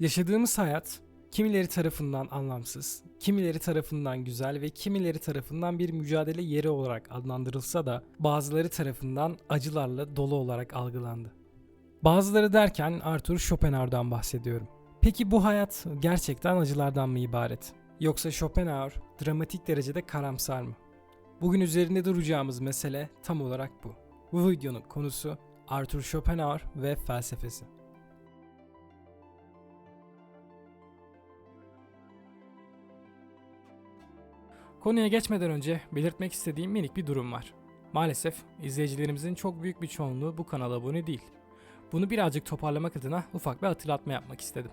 Yaşadığımız hayat kimileri tarafından anlamsız, kimileri tarafından güzel ve kimileri tarafından bir mücadele yeri olarak adlandırılsa da bazıları tarafından acılarla dolu olarak algılandı. Bazıları derken Arthur Schopenhauer'dan bahsediyorum. Peki bu hayat gerçekten acılardan mı ibaret? Yoksa Schopenhauer dramatik derecede karamsar mı? Bugün üzerinde duracağımız mesele tam olarak bu. Bu videonun konusu Arthur Schopenhauer ve felsefesi. Konuya geçmeden önce belirtmek istediğim minik bir durum var. Maalesef izleyicilerimizin çok büyük bir çoğunluğu bu kanala abone değil. Bunu birazcık toparlamak adına ufak bir hatırlatma yapmak istedim.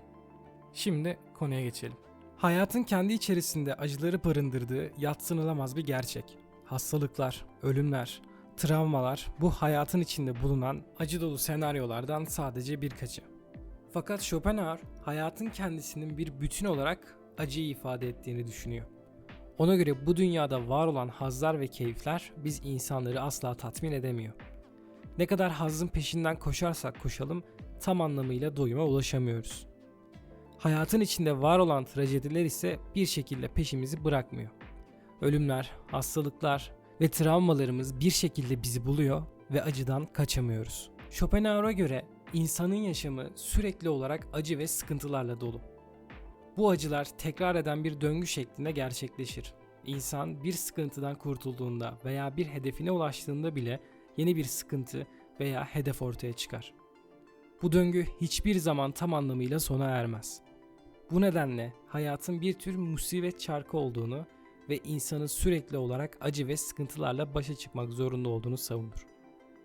Şimdi konuya geçelim. Hayatın kendi içerisinde acıları barındırdığı yatsınılamaz bir gerçek. Hastalıklar, ölümler, travmalar bu hayatın içinde bulunan acı dolu senaryolardan sadece birkaçı. Fakat Schopenhauer hayatın kendisinin bir bütün olarak acıyı ifade ettiğini düşünüyor. Ona göre bu dünyada var olan hazlar ve keyifler biz insanları asla tatmin edemiyor. Ne kadar hazın peşinden koşarsak koşalım tam anlamıyla doyuma ulaşamıyoruz. Hayatın içinde var olan trajediler ise bir şekilde peşimizi bırakmıyor. Ölümler, hastalıklar ve travmalarımız bir şekilde bizi buluyor ve acıdan kaçamıyoruz. Schopenhauer'a göre insanın yaşamı sürekli olarak acı ve sıkıntılarla dolu. Bu acılar tekrar eden bir döngü şeklinde gerçekleşir. İnsan bir sıkıntıdan kurtulduğunda veya bir hedefine ulaştığında bile yeni bir sıkıntı veya hedef ortaya çıkar. Bu döngü hiçbir zaman tam anlamıyla sona ermez. Bu nedenle hayatın bir tür musibet çarkı olduğunu ve insanın sürekli olarak acı ve sıkıntılarla başa çıkmak zorunda olduğunu savunur.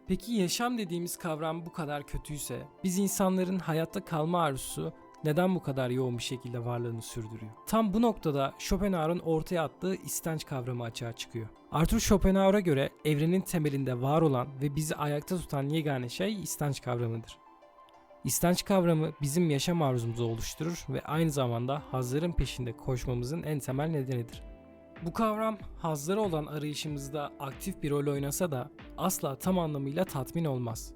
Peki yaşam dediğimiz kavram bu kadar kötüyse biz insanların hayatta kalma arzusu neden bu kadar yoğun bir şekilde varlığını sürdürüyor? Tam bu noktada Schopenhauer'ın ortaya attığı istenç kavramı açığa çıkıyor. Arthur Schopenhauer'a göre evrenin temelinde var olan ve bizi ayakta tutan yegane şey istenç kavramıdır. İstenç kavramı bizim yaşam arzumuzu oluşturur ve aynı zamanda hazların peşinde koşmamızın en temel nedenidir. Bu kavram hazlara olan arayışımızda aktif bir rol oynasa da asla tam anlamıyla tatmin olmaz.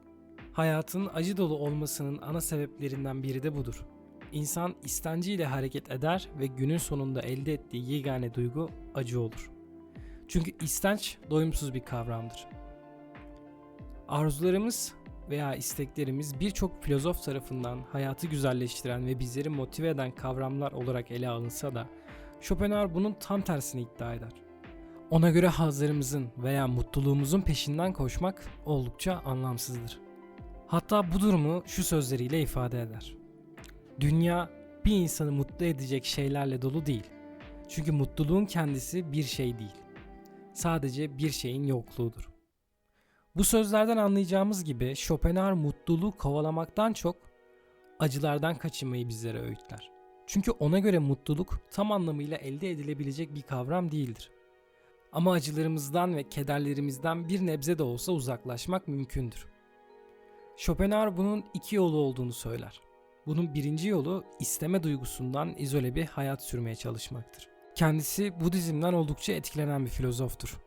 Hayatın acı dolu olmasının ana sebeplerinden biri de budur. İnsan istenciyle hareket eder ve günün sonunda elde ettiği yegane duygu acı olur. Çünkü istenç doyumsuz bir kavramdır. Arzularımız veya isteklerimiz birçok filozof tarafından hayatı güzelleştiren ve bizleri motive eden kavramlar olarak ele alınsa da Schopenhauer bunun tam tersini iddia eder. Ona göre hazlarımızın veya mutluluğumuzun peşinden koşmak oldukça anlamsızdır. Hatta bu durumu şu sözleriyle ifade eder. Dünya bir insanı mutlu edecek şeylerle dolu değil. Çünkü mutluluğun kendisi bir şey değil. Sadece bir şeyin yokluğudur. Bu sözlerden anlayacağımız gibi Schopenhauer mutluluğu kovalamaktan çok acılardan kaçınmayı bizlere öğütler. Çünkü ona göre mutluluk tam anlamıyla elde edilebilecek bir kavram değildir. Ama acılarımızdan ve kederlerimizden bir nebze de olsa uzaklaşmak mümkündür. Schopenhauer bunun iki yolu olduğunu söyler. Bunun birinci yolu isteme duygusundan izole bir hayat sürmeye çalışmaktır. Kendisi Budizm'den oldukça etkilenen bir filozoftur.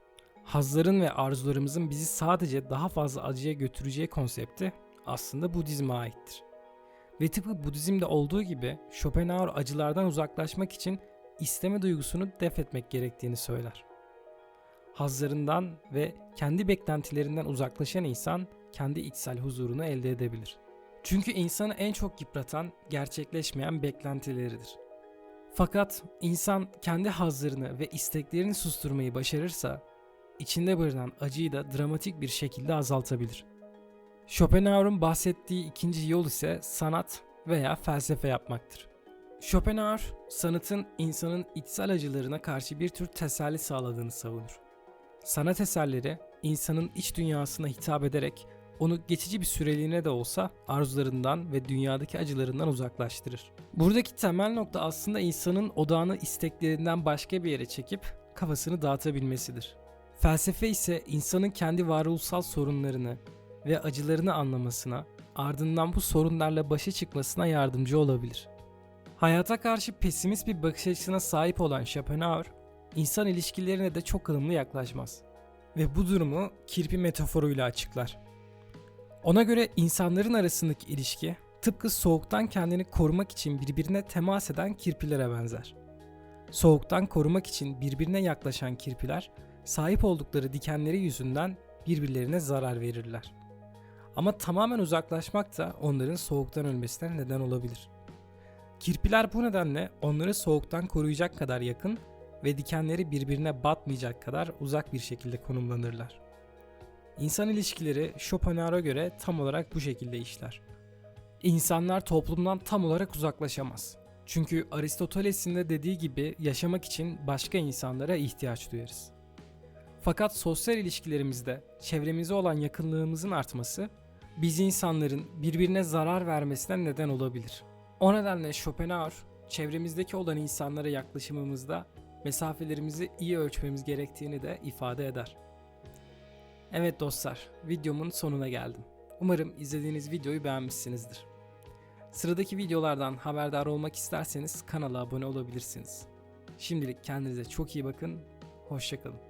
Hazların ve arzularımızın bizi sadece daha fazla acıya götüreceği konsepti aslında Budizm'e aittir. Ve tıpkı Budizm'de olduğu gibi Schopenhauer acılardan uzaklaşmak için isteme duygusunu def etmek gerektiğini söyler. Hazlarından ve kendi beklentilerinden uzaklaşan insan kendi içsel huzurunu elde edebilir. Çünkü insanı en çok yıpratan gerçekleşmeyen beklentileridir. Fakat insan kendi hazlarını ve isteklerini susturmayı başarırsa içinde barınan acıyı da dramatik bir şekilde azaltabilir. Schopenhauer'un bahsettiği ikinci yol ise sanat veya felsefe yapmaktır. Schopenhauer, sanatın insanın içsel acılarına karşı bir tür teselli sağladığını savunur. Sanat eserleri insanın iç dünyasına hitap ederek onu geçici bir süreliğine de olsa arzularından ve dünyadaki acılarından uzaklaştırır. Buradaki temel nokta aslında insanın odağını isteklerinden başka bir yere çekip kafasını dağıtabilmesidir. Felsefe ise insanın kendi varoluşsal sorunlarını ve acılarını anlamasına, ardından bu sorunlarla başa çıkmasına yardımcı olabilir. Hayata karşı pesimist bir bakış açısına sahip olan Schopenhauer, insan ilişkilerine de çok ılımlı yaklaşmaz ve bu durumu kirpi metaforuyla açıklar. Ona göre insanların arasındaki ilişki tıpkı soğuktan kendini korumak için birbirine temas eden kirpilere benzer. Soğuktan korumak için birbirine yaklaşan kirpiler sahip oldukları dikenleri yüzünden birbirlerine zarar verirler. Ama tamamen uzaklaşmak da onların soğuktan ölmesine neden olabilir. Kirpiler bu nedenle onları soğuktan koruyacak kadar yakın ve dikenleri birbirine batmayacak kadar uzak bir şekilde konumlanırlar. İnsan ilişkileri Schopenhauer'a göre tam olarak bu şekilde işler. İnsanlar toplumdan tam olarak uzaklaşamaz. Çünkü Aristoteles'in de dediği gibi yaşamak için başka insanlara ihtiyaç duyarız. Fakat sosyal ilişkilerimizde çevremize olan yakınlığımızın artması biz insanların birbirine zarar vermesine neden olabilir. O nedenle Schopenhauer çevremizdeki olan insanlara yaklaşımımızda mesafelerimizi iyi ölçmemiz gerektiğini de ifade eder. Evet dostlar, videomun sonuna geldim. Umarım izlediğiniz videoyu beğenmişsinizdir. Sıradaki videolardan haberdar olmak isterseniz kanala abone olabilirsiniz. Şimdilik kendinize çok iyi bakın, hoşçakalın.